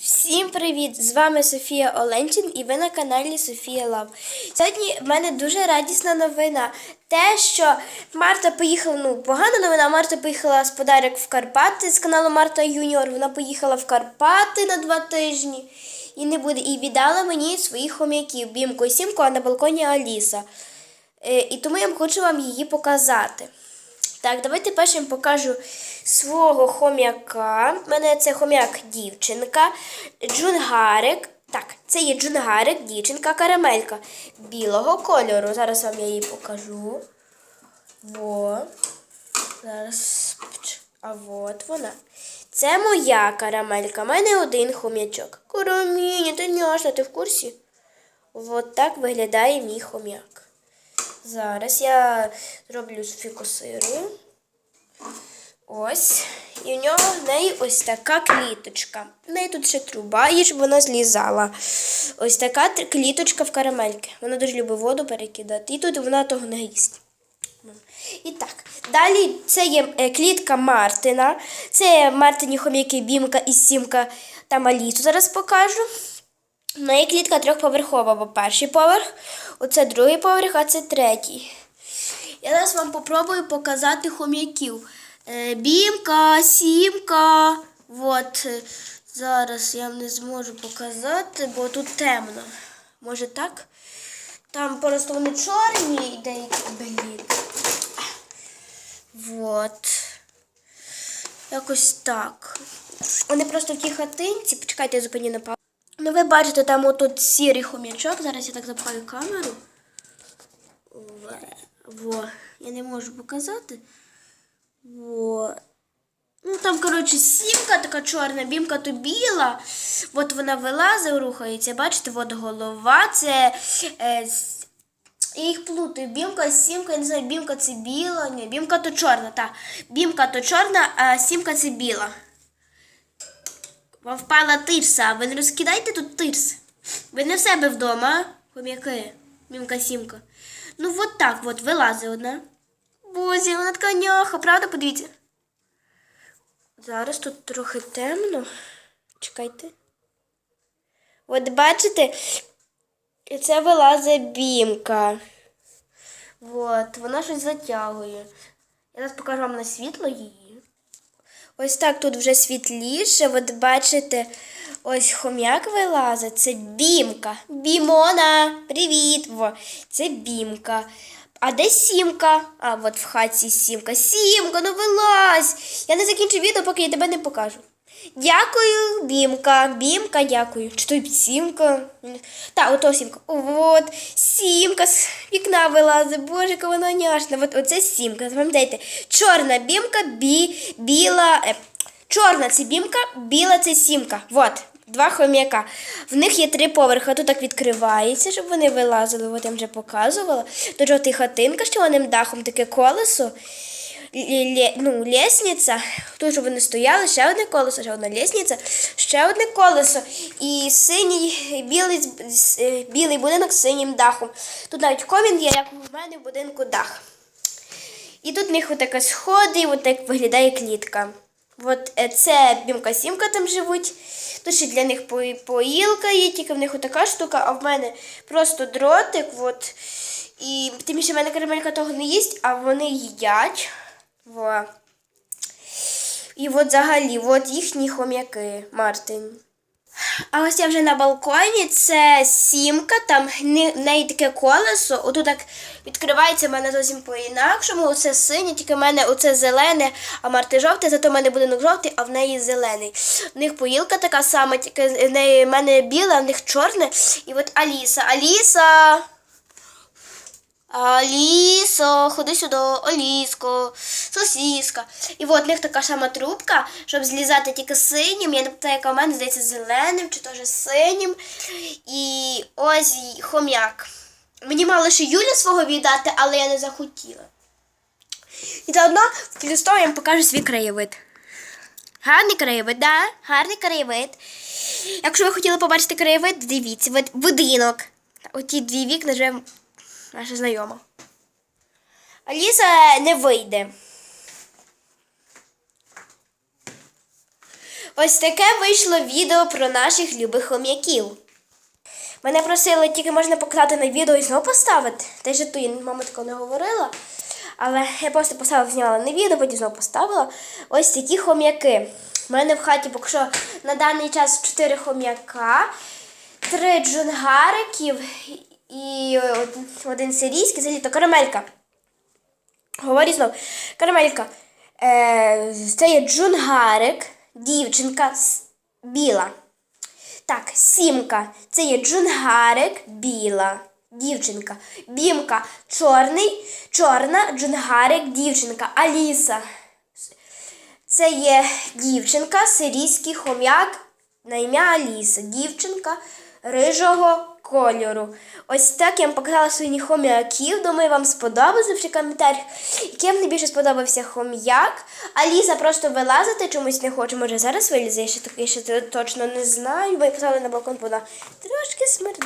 Всім привіт! З вами Софія Оленчин і ви на каналі Софія Лав. Сьогодні в мене дуже радісна новина. Те, що Марта поїхала, ну, погана новина, Марта поїхала з подарок в Карпати з каналу Марта Юніор. Вона поїхала в Карпати на два тижні і не буде. І віддала мені своїх хом'яків Бімку і Сімку, а на балконі Аліса. Е, і тому я хочу вам її показати. Так, давайте першим покажу свого хом'яка. У мене це хом'як дівчинка, джунгарик. Так, це є джунгарик, дівчинка, карамелька білого кольору. Зараз вам я її покажу. Во. Зараз. А от вона. Це моя карамелька. У мене один хом'ячок. Короміні, ти няшна, ти в курсі? От так виглядає мій хом'як. Зараз я зроблю фікусирую. Ось. І в нього в неї ось така кліточка. В неї тут ще труба, і щоб вона злізала. Ось така кліточка в карамельки. Вона дуже любить воду перекидати. І тут вона того не їсть. І так, далі це є е, клітка Мартина. Це Мартині хом'яки Бімка і Сімка та Малісу зараз покажу. Неї клітка трьохповерхова, бо перший поверх, оце другий поверх, а це третій. Я зараз вам попробую показати хом'яків. Е, Бімка, сімка. От. е, Зараз я не зможу показати, бо тут темно. Може так? Там просто вони чорні і деякі блін. Вот. Якось так. Вони просто в тій хатинці. Почекайте, я зупиню на. Ну, ви бачите, там отут сірий хом'ячок. Зараз я так запхаю камеру. Во. Я не можу показати. Во. Ну, там, коротше, сімка така чорна, бімка то біла. От вона вилазить, рухається. Бачите, от голова. Це. Е, я їх плутаю. Бімка, сімка, я не знаю, бімка це біла. Ні, бімка то чорна, так. Бімка то чорна, а сімка це біла. Вам впала тирса. Ви не розкидайте тут тирс. Ви не в себе вдома, хом'яки, мімка сімка. Ну от так, от вилазить одна. Бозі, вона така няха, правда, подивіться. Зараз тут трохи темно. Чекайте. От бачите, це вилазить бімка. От, вона щось затягує. Я зараз покажу вам на світло її. Ось так тут вже світліше. От бачите, ось хом'як вилазить. Це бімка. Бімона. Привіт! Во. Це бімка. А де сімка? А, от в хаті сімка. Сімка, ну вилазь! Я не закінчу відео, поки я тебе не покажу. Дякую, бімка. Бімка, дякую. Чи то сімка? Так, ото сімка. От, сімка з вікна вилазить. Боже, яка вона няшна. От оце сімка. Запам'ятайте. Чорна бімка, бі, біла. Е, чорна це бімка, біла це сімка. От. Два хом'яка. В них є три поверхи. Тут так відкривається, щоб вони вилазили. От я вже показувала. Тут жовтий хатинка з червоним дахом, таке колесо. Ну, лісниця. Тут, щоб вони стояли, ще одне колесо, ще одна лісниця, ще одне колесо. І синій білий, е, білий будинок з синім дахом. Тут навіть комін є, як у мене в будинку дах. І тут в них отака сходи, і от так виглядає клітка. От е, це бімка сімка там живуть. Тут ще для них поїлка є, тільки в них отака штука, а в мене просто дротик. От. І тим більше в мене карамелька того не їсть, а вони їдять. Во. І от взагалі, от їхні хом'яки, Мартин. А ось я вже на балконі, це сімка, там в неї таке колесо, отут так відкривається в мене зовсім по-інакшому. Оце синє, тільки в мене оце зелене, а Марти жовте, зато в мене будинок жовтий, а в неї зелений. В них поїлка така сама, тільки в неї в мене біла, в них чорне. І от Аліса. Аліса. Алісо, ходи сюди, Аліско, сосіска. І от в них така сама трубка, щоб злізати тільки синім. Я не пам'ятаю, яка в мене здається зеленим чи теж синім. І ось хом'як. Мені мало ще Юля свого віддати, але я не захотіла. І заодно в плюс я вам покажу свій краєвид. Гарний краєвид, да? Гарний краєвид. Якщо ви хотіли побачити краєвид, дивіться, будинок. Оті дві вікна живе наша знайома. Аліса не вийде. Ось таке вийшло відео про наших любих хом'яків. Мене просили, тільки можна показати на відео і знову поставити. Та ж ту мама такого не говорила. Але я просто поставила, зняла на відео, потім знову поставила. Ось такі хом'яки. У мене в хаті поки що на даний час 4 хом'яка, 3 джунгариків і один- сирійський, це літо карамелька. Говорю знов. Карамелька. Е, це є джунгарик, дівчинка біла. Так, сімка. Це є джунгарик, біла. Дівчинка. Бімка чорний, чорна, джунгарик, дівчинка. Аліса. Це є дівчинка, сирійський хом'як на ім'я Аліса. Дівчинка рижого кольору. Ось так я вам показала своїх хом'яків. Думаю, вам. Напишіть в коментарях, яким найбільше сподобався хом'як. Аліса просто вилазити чомусь не хоче. Може зараз вилізе, я ще таки ще точно не знаю. Ви писали на балкон, бо вона трошки смердить.